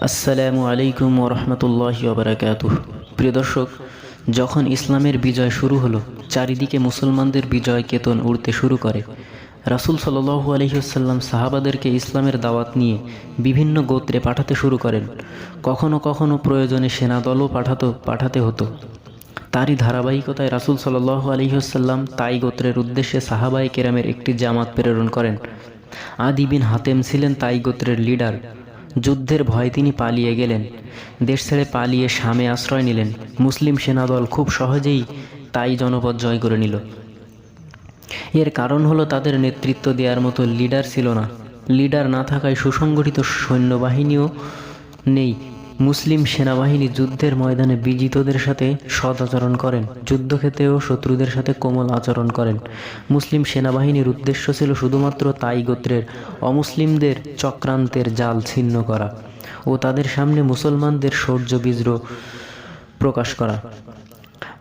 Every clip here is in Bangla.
আসসালামু আলাইকুম ওরহমতুল্লাহ ওবরাকাত প্রিয় দর্শক, যখন ইসলামের বিজয় শুরু হলো, চারিদিকে মুসলমানদের বিজয় কেতন উড়তে শুরু করে। রাসুল সাল্লু আলহিউসাল্লাম সাহাবাদেরকে ইসলামের দাওয়াত নিয়ে বিভিন্ন গোত্রে পাঠাতে শুরু করেন। কখনো কখনো প্রয়োজনে সেনাদলও পাঠাতো, পাঠাতে হতো। তারই ধারাবাহিকতায় রাসুল সাল্লাহ আলহিহসাল্লাম তাই গোত্রের উদ্দেশ্যে সাহাবাই কেরামের একটি জামাত প্রেরণ করেন। আদি বিন হাতেম ছিলেন তাই গোত্রের লিডার। যুদ্ধের ভয়ে তিনি পালিয়ে গেলেন। দেশ ছেড়ে পালিয়ে শামে আশ্রয় নিলেন। মুসলিম সেনাদল খুব সহজেই তাই জনপদ জয় করে নিল। এর কারণ হলো তাদের নেতৃত্ব দেওয়ার মতো লিডার ছিল না। লিডার না থাকায় সুসংগঠিত সৈন্যবাহিনীও নেই। মুসলিম সেনাবাহিনী যুদ্ধের ময়দানে বিজিতদের সাথে সৎ আচরণ করেন, যুদ্ধক্ষেত্রেও শত্রুদের সাথে কোমল আচরণ করেন। মুসলিম সেনাবাহিনীর উদ্দেশ্য ছিল শুধুমাত্র তাই গোত্রের অমুসলিমদের চক্রান্তের জাল ছিন্ন করা ও তাদের সামনে মুসলমানদের শৌর্য বিদ্রোহ প্রকাশ করা।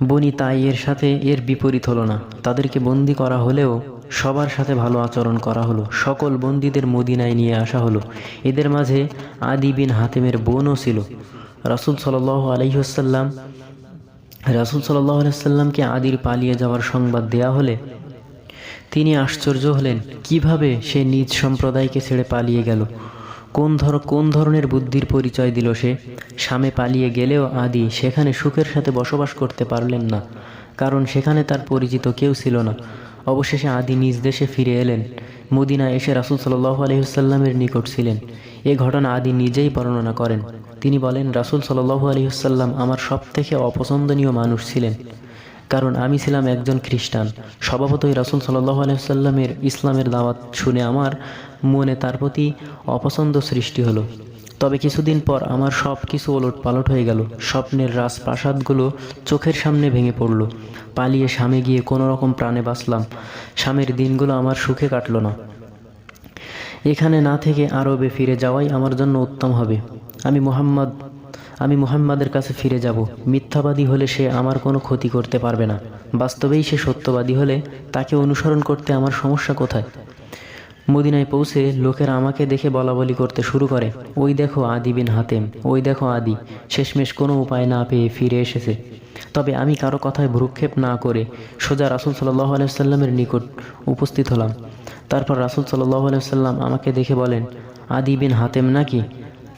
বনি তাই এর সাথে এর বিপরীত হলো না। তাদেরকে বন্দি করা হলেও সবার সাথে ভালো আচরণ করা হলো। সকল বন্দীদের মদিনায় নিয়ে আসা হলো। এদের মাঝে আদি বিন হাতেমের বোনও ছিল। রাসুল সাল আলহিহসাল্লাম রাসুল সাল্লাহ আলাইসাল্লামকে আদির পালিয়ে যাওয়ার সংবাদ দেয়া হলে তিনি আশ্চর্য হলেন, কীভাবে সে নিজ সম্প্রদায়কে ছেড়ে পালিয়ে গেল? কোন ধর, কোন ধরনের বুদ্ধির পরিচয় দিল সে? স্বামে পালিয়ে গেলেও আদি সেখানে সুখের সাথে বসবাস করতে পারলেন না, কারণ সেখানে তার পরিচিত কেউ ছিল না। অবশেষে আদি নিজ দেশে ফিরে এলেন। মদিনা এসে রাসুল সাল্লাহ আলহিহসাল্লামের নিকট ছিলেন। এ ঘটনা আদি নিজেই বর্ণনা করেন। তিনি বলেন, রাসুল সাল্লাহু আলহিহসাল্লাম আমার সব থেকে অপছন্দনীয় মানুষ ছিলেন। কারণ আমি ছিলাম একজন খ্রিস্টান। স্বভাবতই রাসুল সাল্লাহ আলহিহসাল্লামের ইসলামের দাওয়াত শুনে আমার মনে তার প্রতি অপছন্দ সৃষ্টি হলো। তবে কিছুদিন পর আমার সব কিছু ওলট পালট হয়ে গেল। স্বপ্নের রাজপ্রাসাদগুলো চোখের সামনে ভেঙে পড়ল। পালিয়ে স্বামে গিয়ে কোনো রকম প্রাণে বাঁচলাম। স্বামীর দিনগুলো আমার সুখে কাটলো না। এখানে না থেকে আরবে ফিরে যাওয়াই আমার জন্য উত্তম হবে। আমি মোহাম্মদ, আমি মোহাম্মদের কাছে ফিরে যাব। মিথ্যাবাদী হলে সে আমার কোনো ক্ষতি করতে পারবে না। বাস্তবেই সে সত্যবাদী হলে তাকে অনুসরণ করতে আমার সমস্যা কোথায়? মদিনায় পৌঁছে লোকেরা আমাকে দেখে বলা বলি করতে শুরু করে। ওই দেখো আদি বিন হাতেম, ওই দেখো আদি, শেষমেশ কোনো উপায় না পেয়ে ফিরে এসেছে। তবে আমি কারও কথায় ভ্রুক্ষেপ না করে সোজা রাসুল সাল্লাহ আলাইসাল্লামের নিকট উপস্থিত হলাম। তারপর রাসুল সাল্লাহ আলাইসাল্লাম আমাকে দেখে বলেন, আদি বিন হাতেম নাকি?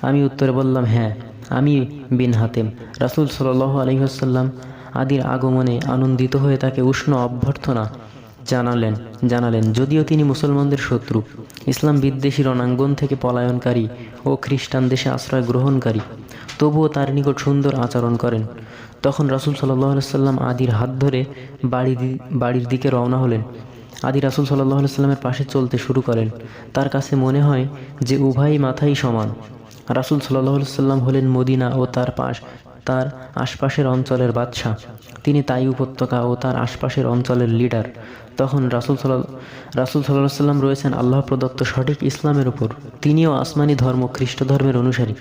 আমি উত্তরে বললাম হ্যাঁ আমি বিন হাতেম। রাসুল সাল্লাহ আলহিহাসাল্লাম আদির আগমনে আনন্দিত হয়ে তাকে উষ্ণ অভ্যর্থনা জানালেন জানালেন, যদিও তিনি মুসলমানদের শত্রু, ইসলাম বিদ্বেষী রণাঙ্গন থেকে পলায়নকারী ও খ্রিস্টান দেশে আশ্রয় গ্রহণকারী, তবুও তার নিকট সুন্দর আচরণ করেন। তখন রাসুল সাল্লাম আদির হাত ধরে বাড়ি বাড়ির দিকে রওনা হলেন। আদি রাসুল সাল্লাহ সাল্লামের পাশে চলতে শুরু করেন। তার কাছে মনে হয় যে উভয় মাথাই সমান। রাসুল সাল্লাহ সাল্লাম হলেন মদিনা ও তার পাশ, তার আশপাশের অঞ্চলের বাদশাহ। তিনি তাই উপত্যকা ও তার আশপাশের অঞ্চলের লিডার। তখন রাসুল সাল্লাহ রাসুল সাল্লাহ সাল্লাম রয়েছেন আল্লাহ প্রদত্ত সঠিক ইসলামের উপর। তিনিও আসমানি ধর্ম, খ্রিস্ট ধর্মের অনুসারী।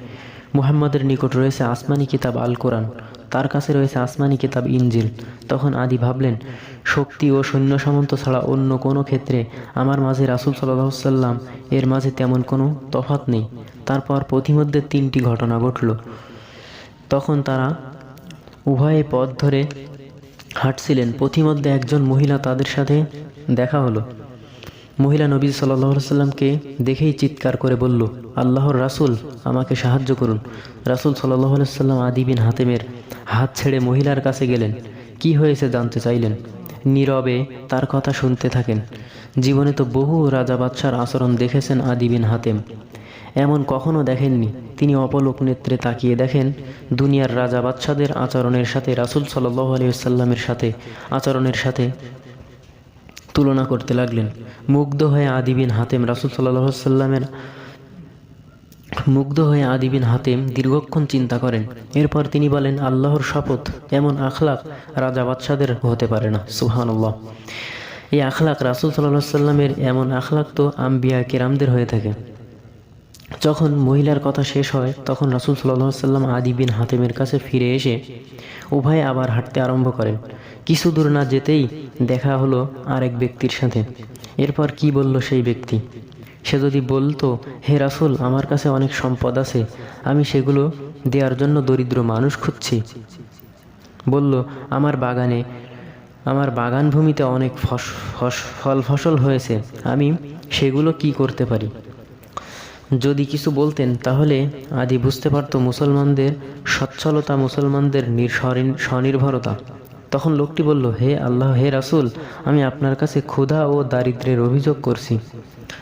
মুহাম্মদের নিকট রয়েছে আসমানি কিতাব আল কোরআন তার কাছে রয়েছে আসমানি কিতাব ইনজিল। তখন আদি ভাবলেন, শক্তি ও সৈন্য সামন্ত ছাড়া অন্য কোনো ক্ষেত্রে আমার মাঝে রাসুল সাল্লাম এর মাঝে তেমন কোনো তফাত নেই। তারপর পথিমধ্যে তিনটি ঘটনা ঘটল। তখন তারা উভয়ে পথ ধরে হাঁটছিলেন। পথিমধ্যে একজন মহিলা তাদের সাথে দেখা হলো। মহিলা নবী সাল্লাহ সাল্লামকে দেখেই চিৎকার করে বলল, আল্লাহর রাসুল, আমাকে সাহায্য করুন। রাসুল সাল্লাহ সাল্লাম আদি বিন হাতেমের হাত ছেড়ে মহিলার কাছে গেলেন। কি হয়েছে জানতে চাইলেন? নীরবে তার কথা শুনতে থাকেন। জীবনে তো বহু রাজা বাদশার আচরণ দেখেছেন আদিবিন হাতেম। এমন কখনো দেখেননি। তিনি অপলোক নেত্রে তাকিয়ে দেখেন, দুনিয়ার রাজা বাদশাদের আচরণের সাথে, রাসুল সাল্লাহ আলিয়াল্লামের সাথে আচরণের সাথে তুলনা করতে লাগলেন। মুগ্ধ হয়ে আদিবিন হাতেম, রাসুল সাল্লাহ সাল্লামের মুগ্ধ হয়ে আদিবিন হাতেম দীর্ঘক্ষণ চিন্তা করেন। এরপর তিনি বলেন, আল্লাহর শপথ এমন আখলাক রাজা বাদশাদের হতে পারে না। সুহানুল্লাহ এই আখলাক রাসুল সাল্লাহ সাল্লামের এমন আখলাক তো আম্বিয়া কেরামদের হয়ে থাকে। যখন মহিলার কথা শেষ হয়, তখন রাসুল সাল্লাহ সাল্লাম আদি বিন হাতেমের কাছে ফিরে এসে উভয়ে আবার হাঁটতে আরম্ভ করেন। কিছু দূর না যেতেই দেখা হলো আরেক ব্যক্তির সাথে। এরপর কি বলল সেই ব্যক্তি? সে যদি বলতো, হে রাসুল, আমার কাছে অনেক সম্পদ আছে, আমি সেগুলো দেওয়ার জন্য দরিদ্র মানুষ খুঁজছি। বলল, আমার বাগানে, আমার বাগান ভূমিতে অনেক ফস, ফস- ফল, ফসল হয়েছে, আমি সেগুলো কি করতে পারি? যদি কিছু বলতেন, তাহলে আদি বুঝতে পারতো মুসলমানদের সচ্ছলতা, মুসলমানদের নির- স্বনির্ভরতা। তখন লোকটি বলল, হে আল্লাহ, হে রাসূল, আমি আপনার কাছে ক্ষুধা ও দারিদ্র্যের অভিযোগ করছি।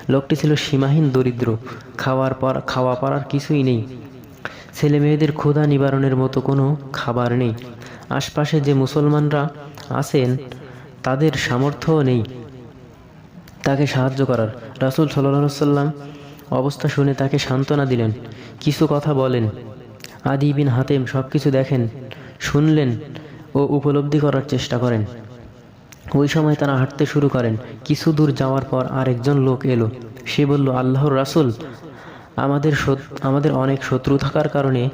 লোকটি ছিল সীমাহীন দরিদ্র, খাওয়ার পর, খাওয়া পড়ার কিছুই নেই। ছেলে মেয়েদের ক্ষুধা নিবারণের মতো কোনো খাবার নেই। আশপাশে যে মুসলমানরা আছেন, তাদের সামর্থ্যও নেই তাকে সাহায্য করার। রাসুল সাল্লাহ সাল্লাম অবস্থা শুনে তাকে সান্ত্বনা দিলেন। কিছু কথা বলেন। আদি বিন হাতেম সব কিছু দেখেন, শুনলেন ও উপলব্ধি করার চেষ্টা করেন। ওই সময় তারা হাঁটতে শুরু করেন। কিছু দূর যাওয়ার পর আরেকজন লোক এলো। সে বলল, আল্লাহর রাসূল, আমাদের আমাদের অনেক শত্রু থাকার কারণে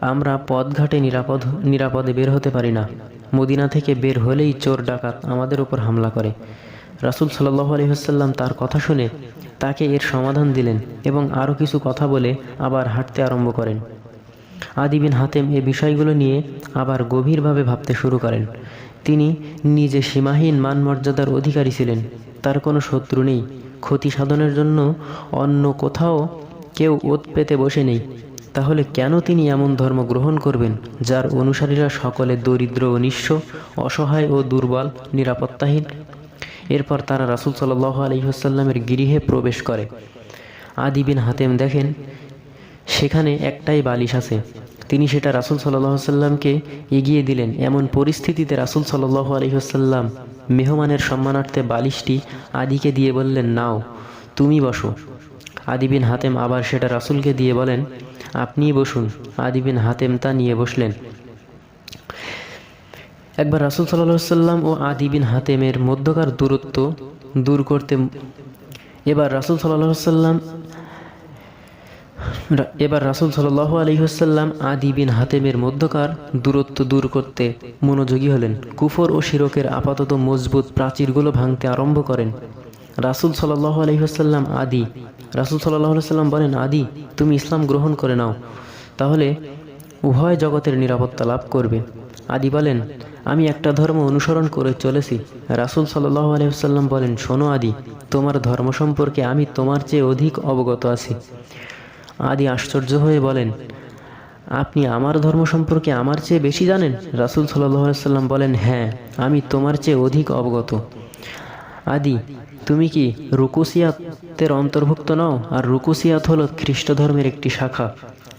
আমরা পথঘাটে নিরাপদ, নিরাপদে বের হতে পারি না। মদিনা থেকে বের হলেই চোর ডাকাত আমাদের উপর হামলা করে। রাসূল সাল্লাহ আলহিহাল্লাম তার কথা শুনে তাকে এর সমাধান দিলেন এবং আরও কিছু কথা বলে আবার হাঁটতে আরম্ভ করেন। আদিবিন হাতেম এ বিষয়গুলো নিয়ে আবার গভীরভাবে ভাবতে শুরু করেন। তিনি নিজে সীমাহীন মান মর্যাদার অধিকারী ছিলেন, তার কোনো শত্রু নেই, ক্ষতি সাধনের জন্য অন্য কোথাও কেউ ওত পেতে বসে নেই। তাহলে কেন তিনি এমন ধর্ম গ্রহণ করবেন, যার অনুসারীরা সকলে দরিদ্র ও নিঃস্ব, অসহায় ও দুর্বল, নিরাপত্তাহীন? এরপর তারা রাসুল সাল্লাহ আলহিহাস্লামের গৃহে প্রবেশ করে। আদি বিন হাতেম দেখেন, সেখানে একটাই বালিশ আছে। তিনি সেটা রাসুল সাল্লাহ সাল্লামকে এগিয়ে দিলেন। এমন পরিস্থিতিতে রাসুল সাল্লাহ আলহিহাস্লাম মেহমানের সম্মানার্থে বালিশটি আদিকে দিয়ে বললেন, নাও, তুমি বসো। আদি বিন হাতেম আবার সেটা রাসুলকে দিয়ে বলেন, আপনিই বসুন। আদি বিন হাতেম তা নিয়ে বসলেন। একবার রাসুল সাল্লাহ সাল্লাম ও আদি বিন হাতেমের মধ্যকার দূরত্ব দূর করতে এবার রাসুল সাল্লাহ সাল্লাম এবার রাসুল সাল্লাহ আলহিহাসাল্লাম আদি বিন হাতেমের মধ্যকার দূরত্ব দূর করতে মনোযোগী হলেন। কুফর ও শিরকের আপাতত মজবুত প্রাচীরগুলো ভাঙতে আরম্ভ করেন। রাসুল সাল্লাহ আলহিহাসাল্লাম আদি, রাসুল সাল্লাহ সাল্লাম বলেন, আদি, তুমি ইসলাম গ্রহণ করে নাও। তাহলে উভয় জগতের নিরাপত্তা লাভ করবে। আদি বলেন আমি একটা ধর্ম অনুসরণ করে চলেছি। রাসুল সাল্লাহ আলহিহাসাল্লাম বলেন, শোনো আদি, তোমার ধর্ম সম্পর্কে আমি তোমার চেয়ে অধিক অবগত আছি। আদি আশ্চর্য হয়ে বলেন, আপনি আমার ধর্ম সম্পর্কে আমার চেয়ে বেশি জানেন? রাসুল সাল্লাম বলেন হ্যাঁ আমি তোমার চেয়ে অধিক অবগত। আদি, তুমি কি রুকুসিয়াতের অন্তর্ভুক্ত নও? আর রুকুসিয়াত হলো খ্রিস্ট ধর্মের একটি শাখা।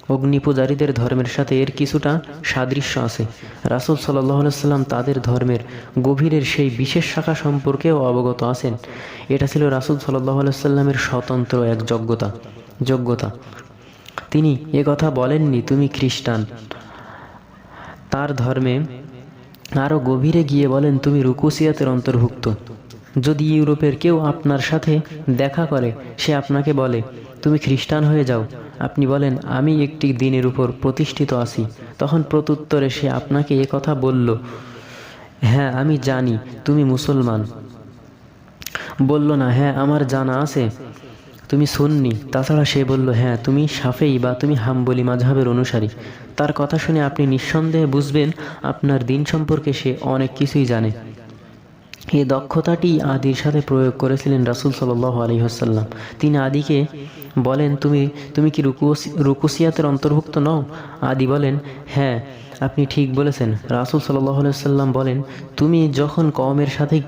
অগ্নিপূজারীদের ধর্মের সাথে এর কিছুটা সাদৃশ্য আছে। রাসুল সাল্লাম তাদের ধর্মের গভীরের সেই বিশেষ শাখা সম্পর্কেও অবগত আছেন। এটা ছিল রাসুল সাল্লাহ স্বতন্ত্র এক যোগ্যতা যোগ্যতা তিনি এ কথা বলেননি, তুমি খ্রিস্টান। তার ধর্মে আরও গভীরে গিয়ে বলেন, তুমি রুকুসিয়াতের অন্তর্ভুক্ত। যদি ইউরোপের কেউ আপনার সাথে দেখা করে, সে আপনাকে বলে, তুমি খ্রিস্টান হয়ে যাও। আপনি বলেন, আমি একটি দিনের উপর প্রতিষ্ঠিত আছি। তখন প্রত্যুত্তরে সে আপনাকে এ কথা বলল হ্যাঁ আমি জানি, তুমি মুসলমান। বলল, না হ্যাঁ আমার জানা আছে, তুমি সুন্নি। তাছাড়া সে বলল হ্যাঁ তুমি সাফেই বা তুমি হাম্বলি মাঝহাবের অনুসারী। তার কথা শুনে আপনি নিঃসন্দেহে বুঝবেন, আপনার দিন সম্পর্কে সে অনেক কিছুই জানে। এই দক্ষতাটি আদির সাথে প্রয়োগ করেছিলেন রাসুল সাল আলহিহাসাল্লাম তিনি আদিকে বলেন, তুমি তুমি কি রুকুস রুকুসিয়াতের অন্তর্ভুক্ত নও? আদি বলেন হ্যাঁ আপনি ঠিক বলেছেন। রাসুল সাল্লাহ সাল্লাম বলেন, তুমি যখন কমের সাথে,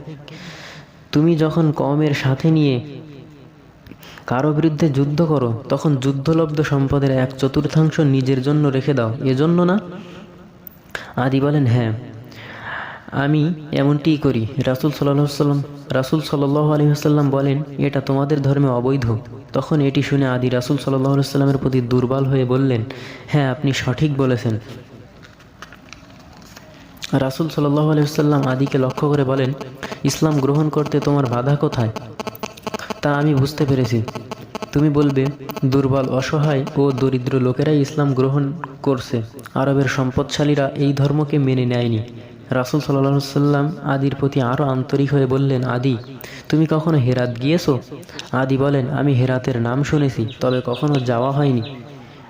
তুমি যখন কমের সাথে নিয়ে কারও বিরুদ্ধে যুদ্ধ করো, তখন যুদ্ধলব্ধ সম্পদের এক চতুর্থাংশ নিজের জন্য রেখে দাও। এজন্য না? আদি বলেন হ্যাঁ। আমি এমনটিই করি, রাসুল সাল্লাম রাসুল সাল্লাহ বলেন, এটা তোমাদের ধর্মে অবৈধ। তখন এটি শুনে আদি রাসুল সাল্লামের প্রতি দুর্বল হয়ে বললেন হ্যাঁ আপনি সঠিক বলেছেন। রাসুল সাল্লাহ আলহিহাল্লাম আদিকে লক্ষ্য করে বলেন, ইসলাম গ্রহণ করতে তোমার বাধা কোথায়? তা আমি বুঝতে পেরেছি। তুমি বলবে, দুর্বল, অসহায় ও দরিদ্র লোকেরাই ইসলাম গ্রহণ করছে। আরবের সম্পদশালীরা এই ধর্মকে মেনে নেয়নি। রাসুল সাল্লাম আদির প্রতি আরও আন্তরিক হয়ে বললেন, আদি, তুমি কখনো হেরাত গিয়েছো? আদি বলেন, আমি হেরাতের নাম শুনেছি, তবে কখনো যাওয়া হয়নি।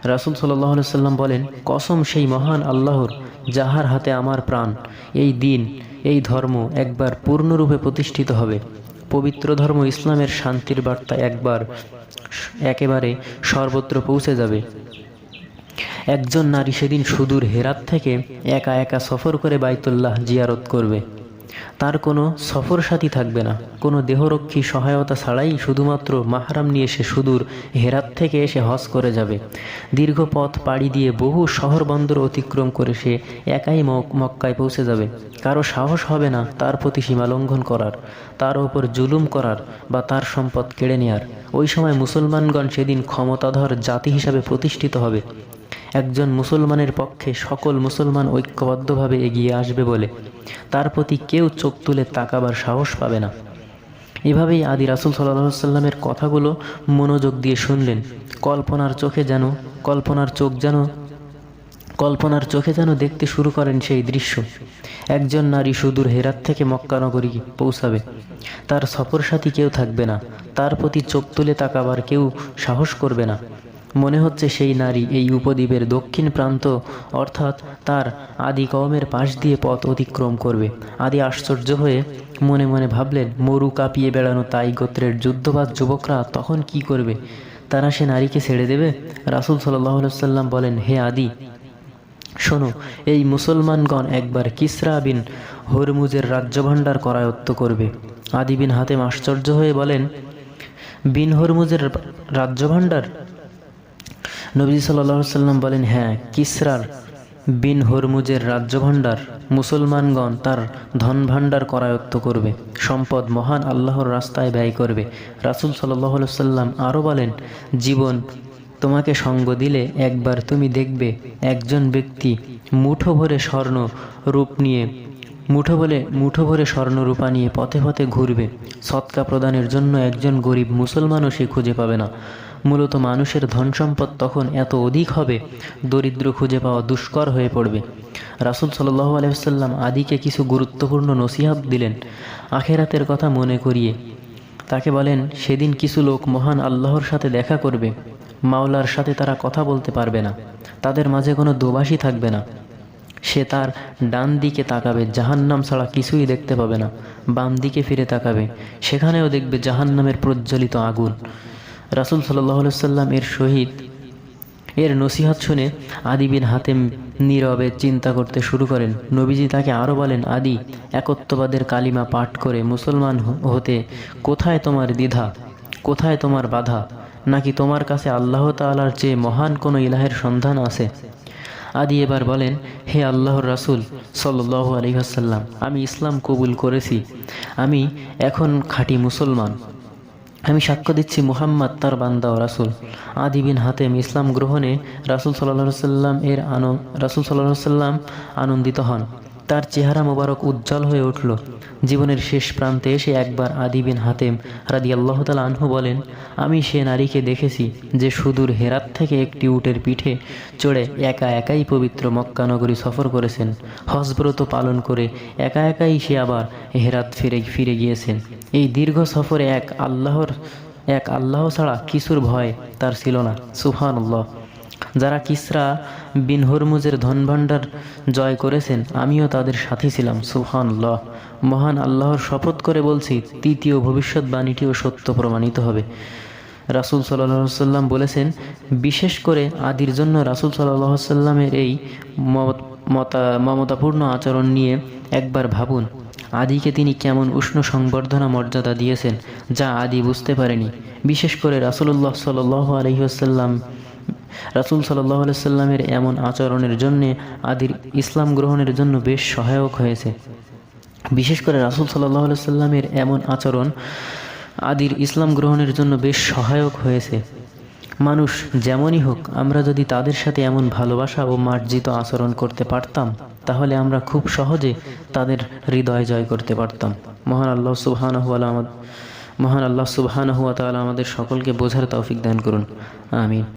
রাসুল সাল্লাম বলেন, কসম সেই মহান আল্লাহর, যাহার হাতে আমার প্রাণ, এই দিন, এই ধর্ম একবার পূর্ণরূপে প্রতিষ্ঠিত হবে। পবিত্র ধর্ম ইসলামের শান্তির বার্তা একবার, একেবারে সর্বত্র পৌঁছে যাবে। একজন নারী সেদিন সুদূর হেরাত থেকে একা একা সফর করে বাইতুল্লাহ জিয়ারত করবে। তার কোনো সফর সাথী থাকবে না। কোনো দেহরক্ষী সহায়তা ছাড়াই শুধুমাত্র মাহরাম নিয়ে সে সুদূর হেরাত থেকে এসে হজ করে যাবে। দীর্ঘ পথ পাড়ি দিয়ে বহু শহর বন্দর অতিক্রম করে সে একাই মক্কায় পৌঁছে যাবে। কারও সাহস হবে না তার প্রতি সীমা লঙ্ঘন করার, তার ওপর জুলুম করার বা তার সম্পদ কেড়ে নেয়ার। ওই সময় মুসলমানগণ সেদিন ক্ষমতাধর জাতি হিসাবে প্রতিষ্ঠিত হবে। একজন মুসলমানের পক্ষে সকল মুসলমান ঐক্যবদ্ধভাবে এগিয়ে আসবে বলে। তার প্রতি কেউ চোখ তুলে তাকাবার সাহস পাবে না। এভাবেই আদি রাসুল সাল্লাহ সাল্লামের কথাগুলো মনোযোগ দিয়ে শুনলেন। কল্পনার চোখে যেন, কল্পনার চোখ যেন, কল্পনার চোখে যেন দেখতে শুরু করেন সেই দৃশ্য। একজন নারী সুদূর হেরাত থেকে মক্কানগরী পৌঁছাবে। তার সফর সাথী কেউ থাকবে না। তার প্রতি চোখ তুলে তাকাবার কেউ সাহস করবে না। মনে হচ্ছে সেই নারী এই উপদ্বীপের দক্ষিণ প্রান্ত, অর্থাৎ তার আদি কওমের পাশ দিয়ে পথ অতিক্রম করবে। আদি আশ্চর্য হয়ে মনে মনে ভাবলেন, মরু কাঁপিয়ে বেড়ানো তাই গোত্রের যুদ্ধবাদ যুবকরা তখন কি করবে? তারা সে নারীকে ছেড়ে দেবে? রাসুল সাল্লাহ সাল্লাম বলেন, হে আদি, শোনো, এই মুসলমানগণ একবার কিসরা বিন হরমুজের রাজ্যভাণ্ডার করায়ত্ত করবে। আদি বিন হাতেম আশ্চর্য হয়ে বলেন, বিন হরমুজের রাজ্যভাণ্ডার? নবীজি সাল্লাহ সাল্লাম বলেন হ্যাঁ কিসরার বিন হরমুজের রাজ্যভাণ্ডার মুসলমানগণ তার ধন ভাণ্ডার করায়ত্ত করবে। সম্পদ মহান আল্লাহর রাস্তায় ব্যয় করবে। রাসুল সাল্লাহ সাল্লাম আরও বলেন, জীবন তোমাকে সঙ্গ দিলে একবার তুমি দেখবে একজন ব্যক্তি মুঠো ভরে স্বর্ণ রূপ নিয়ে, মুঠো বলে, মুঠো ভরে স্বর্ণরূপা নিয়ে পথে পথে ঘুরবে। সৎকা প্রদানের জন্য একজন গরিব মুসলমানও সে খুঁজে পাবে না। মূলত মানুষের ধন সম্পদ তখন এত অধিক হবে, দরিদ্র খুঁজে পাওয়া দুষ্কর হয়ে পড়বে। রাসুল সাল্লাহ আলহাম আদিকে কিছু গুরুত্বপূর্ণ নসিহাত দিলেন। আখেরাতের কথা মনে করিয়ে তাকে বলেন, সেদিন কিছু লোক মহান আল্লাহর সাথে দেখা করবে। মাওলার সাথে তারা কথা বলতে পারবে না। তাদের মাঝে কোনো দোবাসী থাকবে না। সে তার ডান দিকে তাকাবে, জাহান্নাম ছাড়া কিছুই দেখতে পাবে না। বাম দিকে ফিরে তাকাবে। সেখানেও দেখবে জাহান্নামের প্রজ্বলিত আগুন। রাসুল সাল্লাহ সাল্লাম এর শহীদ। এর নসিহত শুনে আদি বিন হাতেম নীরবে চিন্তা করতে শুরু করেন। নবীজি তাকে আরও বলেন, আদি, একত্ববাদের কালিমা পাঠ করে মুসলমান হতে কোথায় তোমার দ্বিধা? কোথায় তোমার বাধা? নাকি তোমার কাছে আল্লাহ তালার চেয়ে মহান কোনো ইলাহের সন্ধান আছে? আদি এবার বলেন, হে আল্লাহর রাসুল সাল্লাহ আলহাসাল্লাম আমি ইসলাম কবুল করেছি। আমি এখন খাঁটি মুসলমান। আমি সাক্ষ্য দিচ্ছি মুহাম্মদ তার বান্দা ও রাসুল। আদিবিন হাতেম ইসলাম গ্রহণে রাসুল সাল্লাহ সাল্লাম এর আন রাসুল সাল্লাহ সাল্লাম আনন্দিত হন। তার চেহারা মোবারক উজ্জ্বল হয়ে উঠল। জীবনের শেষ প্রান্তে এসে একবার আদিবিন হাতেম রাদি আল্লাহ তালা আনহু বলেন, আমি সে নারীকে দেখেছি যে সুদূর হেরাত থেকে একটি উটের পিঠে চড়ে একা একাই পবিত্র মক্কানগরী সফর করেছেন। হজব্রত পালন করে একা একাই সে আবার হেরাত ফিরে ফিরে গিয়েছেন। এই দীর্ঘ সফরে এক আল্লাহর, এক আল্লাহ ছাড়া কিছুর ভয় তার ছিল না। সুফান আল্লাহ যারা কিসরা বিন হরমুজের ধনভাণ্ডার জয় করেছেন, আমিও তাদের সাথী ছিলাম। সুহানুল্লাহ মহান আল্লাহর শপথ করে বলছি, তৃতীয় ভবিষ্যৎবাণীটিও সত্য প্রমাণিত হবে। রাসুল সাল্লাহ সাল্লাম বলেছেন, বিশেষ করে আদির জন্য রাসুল সাল্লাহ সাল্লামের এই মমতাপূর্ণ আচরণ নিয়ে একবার ভাবুন আদিকে তিনি কেমন উষ্ণ সংবর্ধনা মর্যাদা দিয়েছেন, যা আদি বুঝতে পারেনি। বিশেষ করে রাসুল্লাহ সাল আলহিহাসাল্লাম রাসুল সাল্লাহ সাল্লামের এমন আচরণের জন্যে আদির ইসলাম গ্রহণের জন্য বেশ সহায়ক হয়েছে। বিশেষ করে রাসুল সাল্লাহ সাল্লামের এমন আচরণ আদির ইসলাম গ্রহণের জন্য বেশ সহায়ক হয়েছে। মানুষ যেমনই হোক, আমরা যদি তাদের সাথে এমন ভালোবাসা ও মার্জিত আচরণ করতে পারতাম, তাহলে আমরা খুব সহজে তাদের হৃদয় জয় করতে পারতাম। মহান আল্লাহ সুবহান মহান আল্লাহ সুবহান হুয়া তালা আমাদের সকলকে বোঝার তৌফিক দান করুন। আমিন।